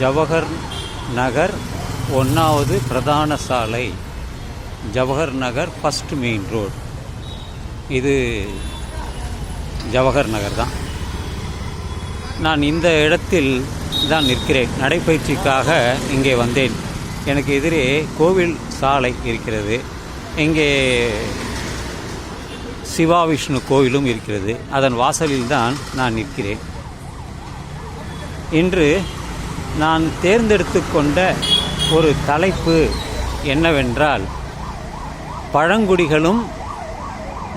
ஜவஹர் நகர் ஒன்றாவது பிரதான சாலை. Jawahar Nagar first main road இது ஜவஹர் நகர் தான். நான் இந்த இடத்தில் தான் நிற்கிறேன். நடைப்பயிற்சிக்காக இங்கே வந்தேன். எனக்கு எதிரே கோவில் சாலை இருக்கிறது. இங்கே சிவா விஷ்ணு கோவிலும் இருக்கிறது. அதன் வாசலில் தான் நான் நிற்கிறேன். இன்று நான் தேர்ந்தெடுத்து கொண்ட ஒரு தலைப்பு என்னவென்றால் பழங்குடிகளும்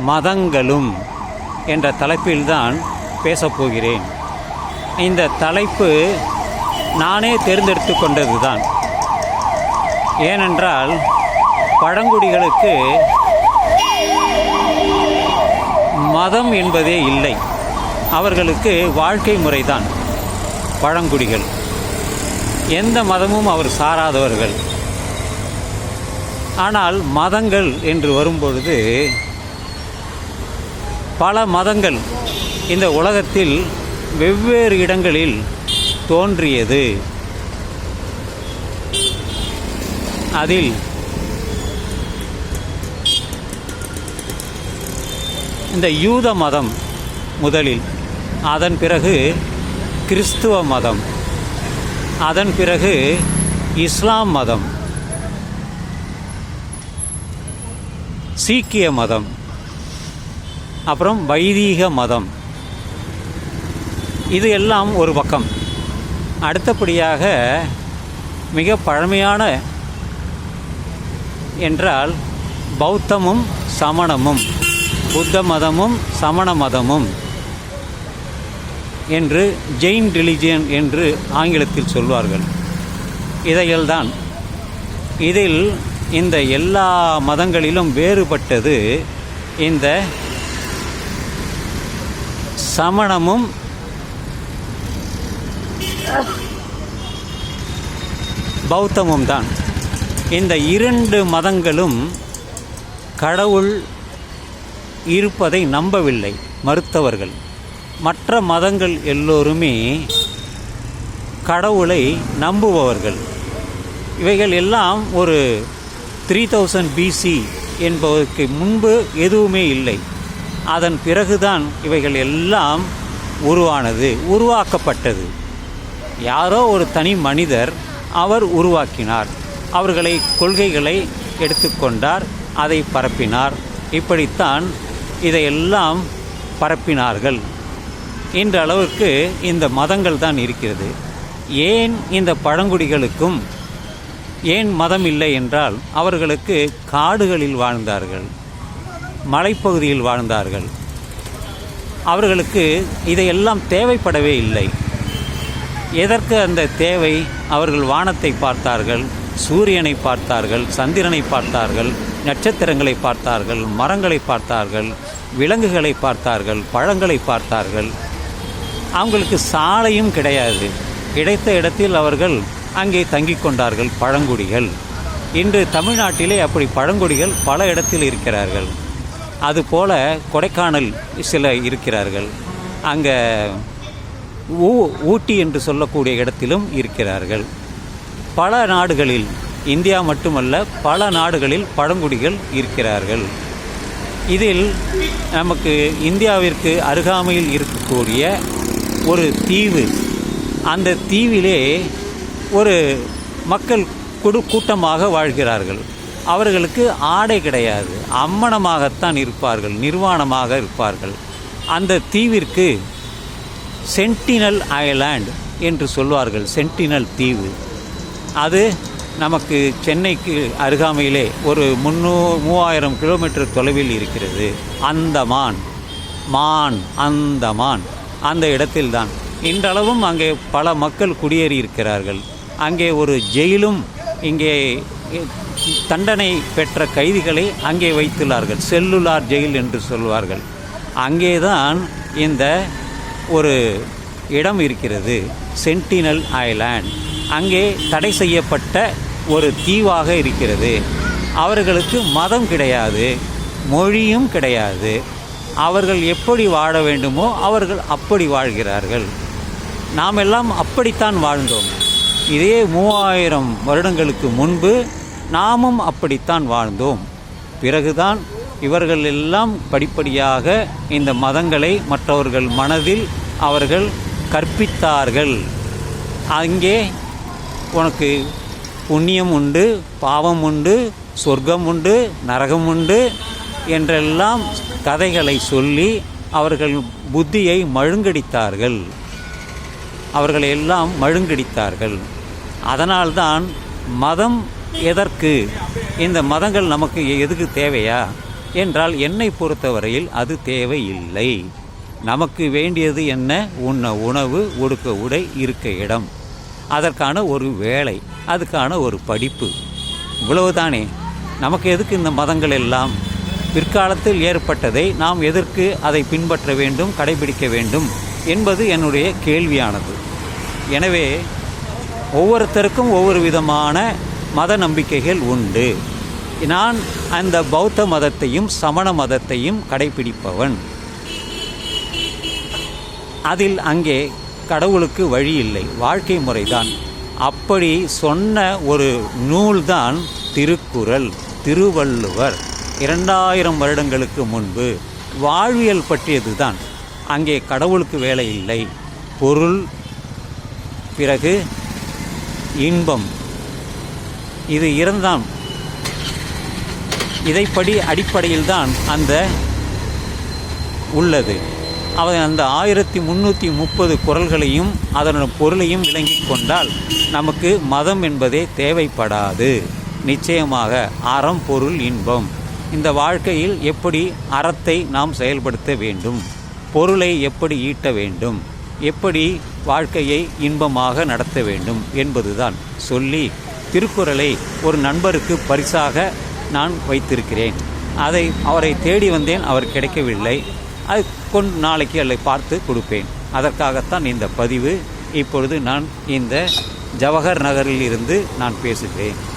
மதங்களும் என்ற தலைப்பில்தான் பேசப்போகிறேன் இந்த தலைப்பு நானே தேர்ந்தெடுத்து கொண்டது தான் ஏனென்றால் பழங்குடிகளுக்கு மதம் என்பதே இல்லை. அவர்களுக்கு வாழ்க்கை முறைதான் பழங்குடிகள். எந்த மதமும் அவர் சாராதவர்கள். ஆனால் மதங்கள் என்று வரும்பொழுது பல மதங்கள் இந்த உலகத்தில் வெவ்வேறு இடங்களில் தோன்றியது. அதில் இந்த யூத மதம் முதலில் அதன் பிறகு கிறிஸ்துவ மதம். அதன் பிறகு இஸ்லாம் மதம் சீக்கிய மதம் அப்புறம் வைதீக மதம். இது எல்லாம் ஒரு பக்கம். அடுத்தபடியாக மிக பழமையான என்றால் பௌத்தமும் சமணமும் புத்த மதமும் சமண மதமும். என்று ஜெயின் ரிலிஜியன் என்று ஆங்கிலத்தில் சொல்வார்கள். இதையெல்தான். இதில் இந்த எல்லா மதங்களிலும் வேறுபட்டது இந்த சமணமும் பௌத்தமும் தான். இந்த இரண்டு மதங்களும் கடவுள் இருப்பதை நம்பவில்லை மறுத்தவர்கள். மற்ற மதங்கள் எல்லோருமே கடவுளை நம்புபவர்கள். இவைகள் எல்லாம் ஒரு த்ரீ தௌசண்ட் பிசி என்பதற்கு முன்பு எதுவுமே இல்லை. அதன் பிறகுதான் இவைகள் எல்லாம் உருவானது உருவாக்கப்பட்டது. யாரோ ஒரு தனி மனிதர் அவர் உருவாக்கினார். அவர்களை கொள்கைகளை எடுத்துக்கொண்டார் அதை பரப்பினார். இப்படித்தான் இதையெல்லாம் பரப்பினார்கள். என்ற அளவுக்கு இந்த மதங்கள் தான் இருக்கிறது. ஏன் இந்த பழங்குடிகளுக்கும் ஏன் மதம் இல்லை என்றால் அவர்களுக்கு காடுகளில் வாழ்ந்தார்கள் மலைப்பகுதியில் வாழ்ந்தார்கள். அவர்களுக்கு இதையெல்லாம் தேவைப்படவே இல்லை. எதற்கு அந்த தேவை? அவர்கள் வானத்தை பார்த்தார்கள் சூரியனை பார்த்தார்கள் சந்திரனை பார்த்தார்கள் நட்சத்திரங்களை பார்த்தார்கள் மரங்களை பார்த்தார்கள் விலங்குகளை பார்த்தார்கள் பழங்களை பார்த்தார்கள். அவங்களுக்கு சாலையும் கிடையாது. கிடைத்த இடத்தில் அவர்கள் அங்கே தங்கிக் கொண்டார்கள் பழங்குடிகள். இன்று தமிழ்நாட்டிலே அப்படி பழங்குடிகள் பல இடத்தில் இருக்கிறார்கள். அதுபோல கொடைக்கானல் சில இருக்கிறார்கள். அங்கே ஊ ஊட்டி என்று சொல்லக்கூடிய இடத்திலும் இருக்கிறார்கள். பல நாடுகளில் இந்தியா மட்டுமல்ல பல நாடுகளில் பழங்குடிகள் இருக்கிறார்கள். இதில் நமக்கு இந்தியாவிற்கு அருகாமையில் இருக்கக்கூடிய ஒரு தீவு. அந்த தீவிலே ஒரு மக்கள் குடு கூட்டமாக வாழ்கிறார்கள். அவர்களுக்கு ஆடை கிடையாது. அம்மனமாகத்தான் இருப்பார்கள். நிர்வாணமாக இருப்பார்கள். அந்த தீவிற்கு சென்டினல் ஐலாண்ட் என்று சொல்வார்கள். சென்டினல் தீவு. அது நமக்கு சென்னைக்கு அருகாமையிலே ஒரு முன்னூ மூவாயிரம் கிலோமீட்டர் தொலைவில் இருக்கிறது. அந்தமான். மான். அந்தமான். அந்த இடத்தில்தான். இன்றளவும் அங்கே பல மக்கள் குடியேறி இருக்கிறார்கள் அங்கே ஒரு ஜெயிலும் இங்கே தண்டனை பெற்ற கைதிகளை அங்கே வைத்துள்ளார்கள். செல்லுலார் ஜெயில் என்று சொல்வார்கள். அங்கேதான் இந்த ஒரு இடம் இருக்கிறது சென்டினல் ஐலாண்ட். அங்கே தடை செய்யப்பட்ட ஒரு தீவாக இருக்கிறது. அவர்களுக்கு மதம் கிடையாது மொழியும் கிடையாது. அவர்கள் எப்படி வாழ வேண்டுமோ அவர்கள் அப்படி வாழ்கிறார்கள். நாம் எல்லாம் அப்படித்தான் வாழ்ந்தோம். இதே மூவாயிரம் வருடங்களுக்கு முன்பு நாமும் அப்படித்தான் வாழ்ந்தோம். பிறகுதான் இவர்கள் எல்லாம் படிப்படியாக இந்த மதங்களை மற்றவர்கள் மனதில் அவர்கள் கற்பித்தார்கள். அங்கே உனக்கு புண்ணியம் உண்டு பாவம் உண்டு சொர்க்கம் உண்டு நரகம் உண்டு என்றெல்லாம் கதைகளை சொல்லி அவர்கள் புத்தியை மழுங்கடித்தார்கள். அவர்களை எல்லாம் மழுங்கடித்தார்கள். அதனால்தான் மதம் எதற்கு? இந்த மதங்கள் நமக்கு எதுக்கு தேவையா? என்றால் என்னை பொறுத்தவரையில் அது தேவையில்லை. நமக்கு வேண்டியது என்ன? உண்ண உணவு உடுக்க உடை இருக்க இடம். அதற்கான ஒரு வேலை அதுக்கான ஒரு படிப்பு. இவ்வளவுதானே? நமக்கு எதுக்கு இந்த மதங்கள் எல்லாம்? பிற்காலத்தில் ஏற்பட்டதை நாம் எதற்கு அதை பின்பற்ற வேண்டும் கடைபிடிக்க வேண்டும் என்பது என்னுடைய கேள்வியானது. எனவே ஒவ்வொருத்தருக்கும் ஒவ்வொரு விதமான மத நம்பிக்கைகள் உண்டு. நான் அந்த பௌத்த மதத்தையும் சமண மதத்தையும் கடைபிடிப்பவன். அதில் அங்கே கடவுளுக்கு வழி இல்லை. வாழ்க்கை முறைதான். அப்படி சொன்ன ஒரு நூல்தான் திருக்குறள் திருவள்ளுவர். இரண்டாயிரம் வருடங்களுக்கு முன்பு வாழ்வியல் பற்றியதுதான். அங்கே கடவுளுக்கு வேலை இல்லை. பொருள் பிறகு இன்பம். இது இருந்தான் இதைப்படி அடிப்படையில் தான் அந்த உள்ளது. அவன் அந்த ஆயிரத்தி முந்நூற்றி முப்பது குரல்களையும் அதனோட பொருளையும் விளங்கி கொண்டால் நமக்கு மதம் என்பதே தேவைப்படாது. நிச்சயமாக அறம் பொருள் இன்பம். இந்த வாழ்க்கையில் எப்படி அறத்தை நாம் செயல்படுத்த வேண்டும்? பொருளை எப்படி ஈட்ட வேண்டும்? எப்படி வாழ்க்கையை இன்பமாக நடத்த வேண்டும் என்பதுதான் சொல்லி திருக்குறளை ஒரு நண்பருக்கு பரிசாக நான் வைத்திருக்கிறேன். அதை அவரை தேடி வந்தேன் அவர் கிடைக்கவில்லை. அது கொண்டு நாளைக்கு அதை பார்த்து கொடுப்பேன். அதற்காகத்தான் இந்த பதிவு. இப்பொழுது நான் இந்த ஜவஹர் நகரில் இருந்து நான் பேசுகிறேன்.